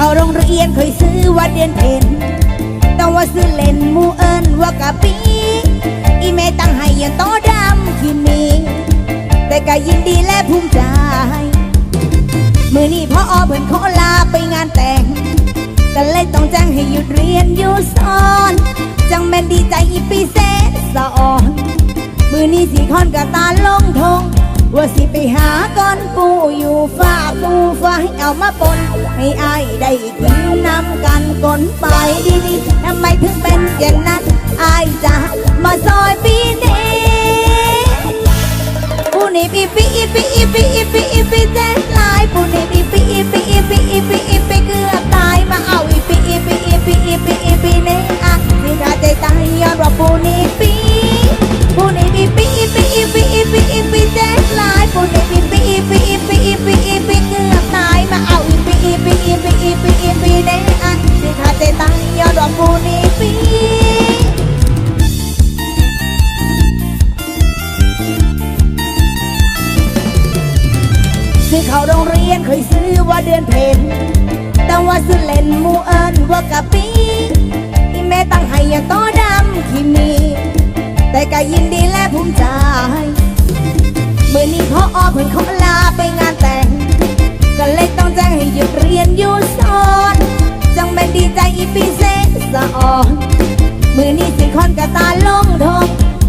เขาโรงเรียนเคยซื้อว่าเดือนเพนแต่ว่าซื้อเล่นหมูเอิญว่ากะปี อีเมตั้งให้ยังโตดำที่มี แต่ก็ยินดีและภูมิใจ มือนี้พ่ออเพิ่นขอลาไปงานแต่งก็เลยต้องแจ้งให้หยุดเรียนอยู่สอน จังแม่นดีใจอีปีเซสะอ่อน มือนี้สีคอนกับตาลงทง ว่าสิไปหาก้อนปามาปนให้อายได้กินน้ำกันกลไปดีๆทำไมถึงเป็นอย่างนั้นอายจะมาซอยปีนี้ปูนี่ปีปีอีปีอีปีอีปีอีปีแจ๊ลายปูนี่ปีปีอีปีอีปีอีปีอีปีเกือบตายมาเอาอีปีอีปีอีปีอีปีอีปีนี่ ซื้อเข้าโรงเรียนเคยซื้อว่าเดือนเพนแต่ว่าซื้อเล่นมูเอิญว่ากะปีที่แม่ตั้งให้ยังโตดำที่มี แต่ก็ยินดีและภูมิใจเมื่อนี้พ่ออเพิ่นขอลาไปงานแต่ง ก็เลยต้องแจ้งให้หยุดเรียนอยู่สอนจังแม่นดีใจอีปีเซสะอ่อนมือนี้สิคอนกะตาลงทง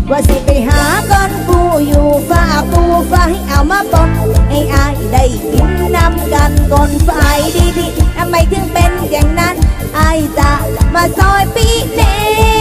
ว่าสิไปหาก้อนปูอยู่ฝ้าปูฟ้าให้เอามาปน กินน้ำกันก่อนไฟดีๆทำไมถึงเป็นอย่างนั้นอายจะมาซอยปีเน่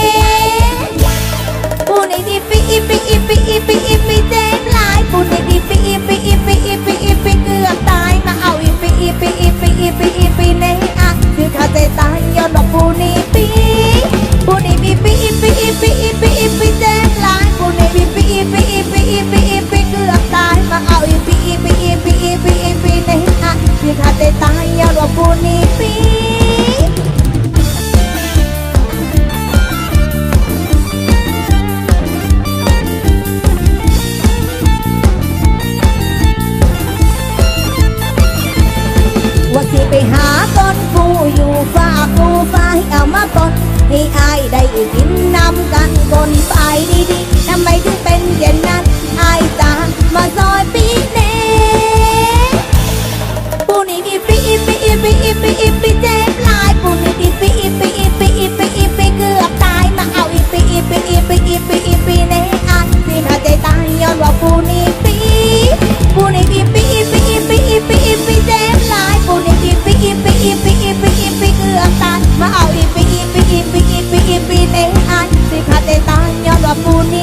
อบอุ่